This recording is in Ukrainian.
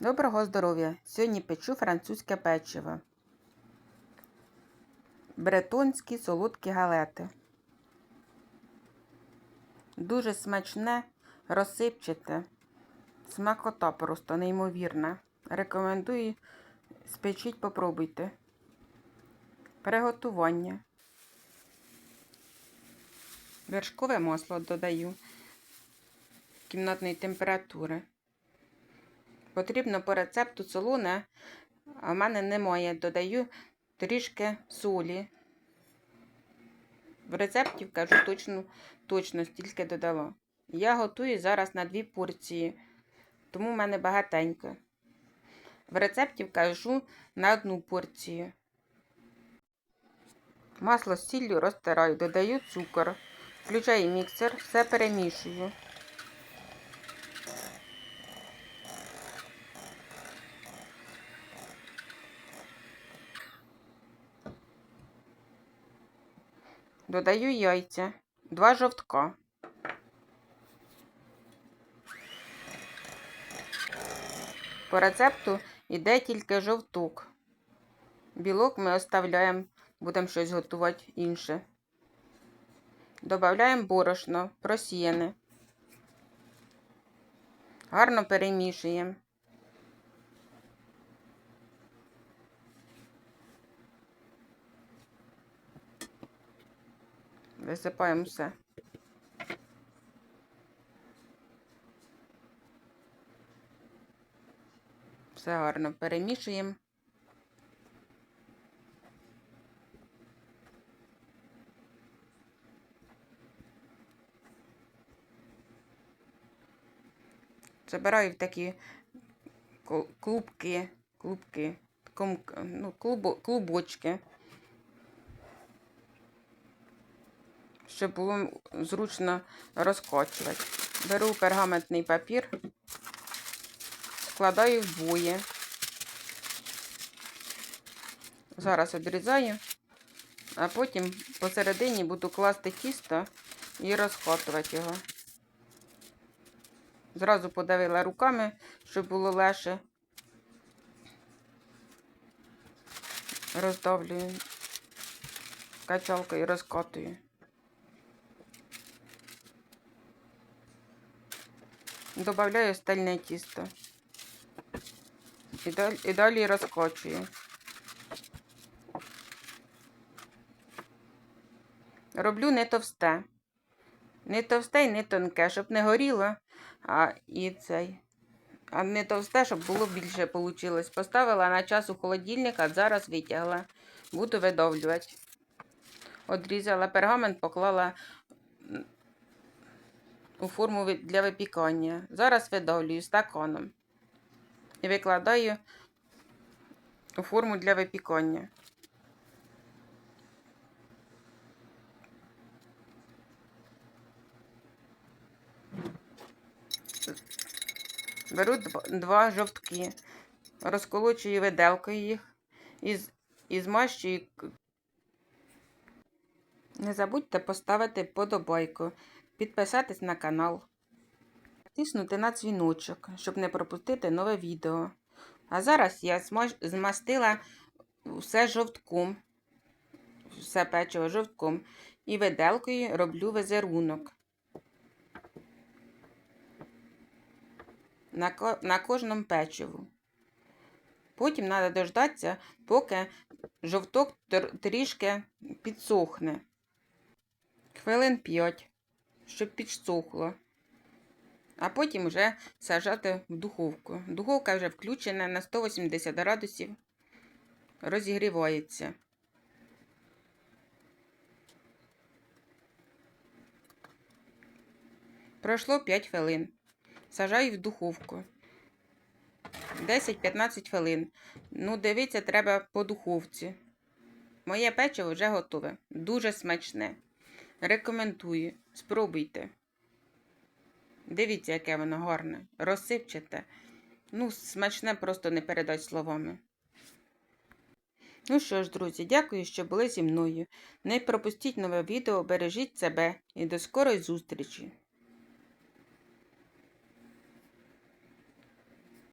Доброго здоров'я! Сьогодні печу французьке печиво. Бретонські солодкі галети. Дуже смачне, розсипчате. Смакота просто неймовірна. Рекомендую спечіть, попробуйте. Приготування. Вершкове масло додаю кімнатної температури. Потрібно по рецепту солоне, а в мене немає. Додаю трішки солі. В рецепті вкажу точно, точно стільки додала. Я готую зараз на дві порції, тому в мене багатенько. В рецепті вкажу на одну порцію. Масло з сіллю розтираю, додаю цукор, включаю міксер, все перемішую. Додаю яйця, два жовтка. По рецепту йде тільки жовток. Білок ми оставляємо, будемо щось готувати інше. Додаємо борошно, просіяне. Гарно перемішуємо. Висипаємо все. Все гарно перемішуємо. Забираю в такі клубки, клубки, ну, клубо, клубочки. Щоб було зручно розкочувати. Беру пергаментний папір, складаю вдвоє. Зараз відрізаю, а потім посередині буду класти тісто і розкатувати його. Зразу подавила руками, щоб було легше. Роздавлюю качалкою і розкатую. Добавляю стальне тісто. І далі, і далі розкочую. Роблю не товсте. Не товсте і не тонке, щоб не горіло, а і цей. А не товсте, щоб було більше вийшло. Поставила на час у холодильник, а зараз витягла. Буду видовлювати. Одрізала пергамент, поклала у форму для випікання. Зараз видавлюю стаканом і викладаю у форму для випікання. Беру два жовтки, розколочую виделкою їх і, і змащую. Не забудьте поставити подобайку підписатись на канал, тиснути на дзвіночок, щоб не пропустити нове відео. А зараз я змастила все жовтком, все печиво жовтком і виделкою роблю визерунок. На, на кожному печиву. Потім треба дождатися, поки жовток трішки підсохне. Хвилин 5 щоб підсохло. А потім вже сажати в духовку. Духовка вже включена на 180 градусів, розігрівається. Пройшло 5 хвилин. Сажаю в духовку. 10-15 хвилин. Ну, дивіться, треба по духовці. Моє печиво вже готове. Дуже смачне. Рекомендую. Спробуйте. Дивіться, яке воно гарне. Розсипчате. Ну, смачне просто не передать словами. Ну що ж, друзі, дякую, що були зі мною. Не пропустіть нове відео, бережіть себе і до скорої зустрічі!